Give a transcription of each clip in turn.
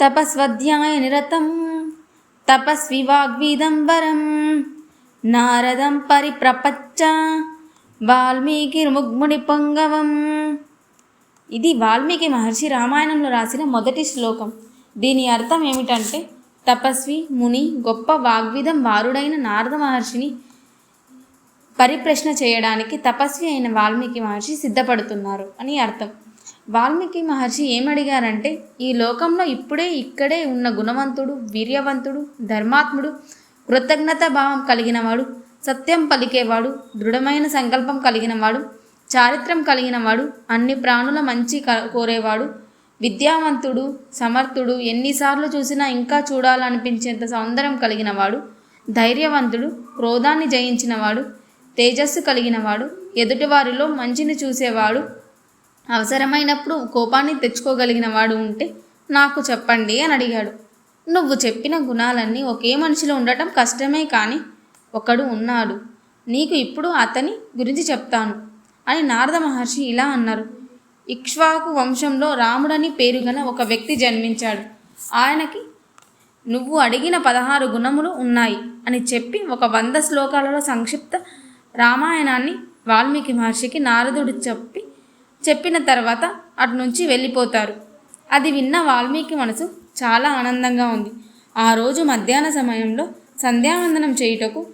తపస్వధ్యాయ నిరతం తపస్వి వాగ్విదంబరం నారదం పరిప్రపచ్చ వాల్మీకి ముగ్ముడి పొంగవం ఇది వాల్మీకి మహర్షి రామాయణంలో రాసిన మొదటి శ్లోకం. దీని అర్థం ఏమిటంటే తపస్వి ముని గొప్ప వాగ్విధం వారుడైన నారద మహర్షిని పరిప్రశ్న చేయడానికి తపస్వి అయిన వాల్మీకి మహర్షి సిద్ధపడుతున్నారు అని అర్థం. వాల్మీకి మహర్షి ఏమడిగారంటే ఈ లోకంలో ఇప్పుడే ఇక్కడే ఉన్న గుణవంతుడు వీర్యవంతుడు ధర్మాత్ముడు కృతజ్ఞత భావం కలిగినవాడు సత్యం పలికేవాడు దృఢమైన సంకల్పం కలిగినవాడు చారిత్రం కలిగినవాడు అన్ని ప్రాణుల మంచి క- కోరేవాడు విద్యావంతుడు సమర్థుడు ఎన్నిసార్లు చూసినా ఇంకా చూడాలనిపించేంత సౌందర్యం కలిగినవాడు ధైర్యవంతుడు క్రోధాన్ని జయించినవాడు తేజస్సు కలిగినవాడు ఎదుటివారిలో మంచిని చూసేవాడు అవసరమైనప్పుడు కోపాన్ని తెచ్చుకోగలిగిన వాడు ఉంటే నాకు చెప్పండి అని అడిగాడు. నువ్వు చెప్పిన గుణాలన్నీ ఒకే మనిషిలో ఉండటం కష్టమే కానీ ఒకడు ఉన్నాడు. నీకు ఇప్పుడు అతని గురించి చెప్తాను అని నారద మహర్షి ఇలా అన్నారు. ఇక్ష్వాకు వంశంలో రాముడని పేరుగల ఒక వ్యక్తి జన్మించాడు. ఆయనకి నువ్వు అడిగిన పదహారు గుణములు ఉన్నాయి అని చెప్పి ఒక వంద శ్లోకాలలో సంక్షిప్త రామాయణాన్ని వాల్మీకి మహర్షికి నారదుడు చెప్పి చెప్పిన తర్వాత అటు నుంచి వెళ్ళిపోతారు. అది విన్న వాల్మీకి మనసు చాలా ఆనందంగా ఉంది. ఆ రోజు మధ్యాహ్న సమయంలో సంధ్యావందనం చేయుటకు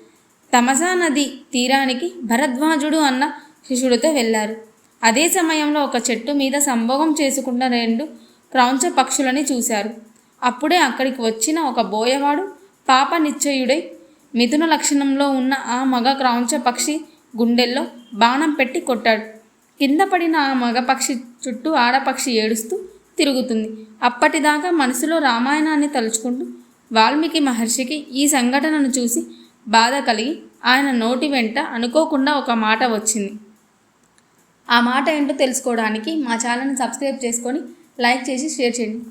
తమసా నది తీరానికి భరద్వాజుడు అన్న శిష్యుడితో వెళ్ళారు. అదే సమయంలో ఒక చెట్టు మీద సంభోగం చేసుకున్న రెండు క్రౌంచ పక్షులని చూశారు. అప్పుడే అక్కడికి వచ్చిన ఒక బోయవాడు పాప నిశ్చయుడై మిథున లక్షణంలో ఉన్న ఆ మగ క్రౌంచ పక్షి గుండెల్లో బాణం పెట్టి కొట్టాడు. కింద పడిన ఆ మగ పక్షి చుట్టూ ఆడపక్షి ఏడుస్తూ తిరుగుతుంది. అప్పటిదాకా మనసులో రామాయణాన్ని తలుచుకుంటూ వాల్మీకి మహర్షికి ఈ సంఘటనను చూసి బాధ కలిగి ఆయన నోటి వెంట అనుకోకుండా ఒక మాట వచ్చింది. ఆ మాట ఏంటో తెలుసుకోవడానికి మా ఛానల్ని సబ్స్క్రైబ్ చేసుకొని లైక్ చేసి షేర్ చేయండి.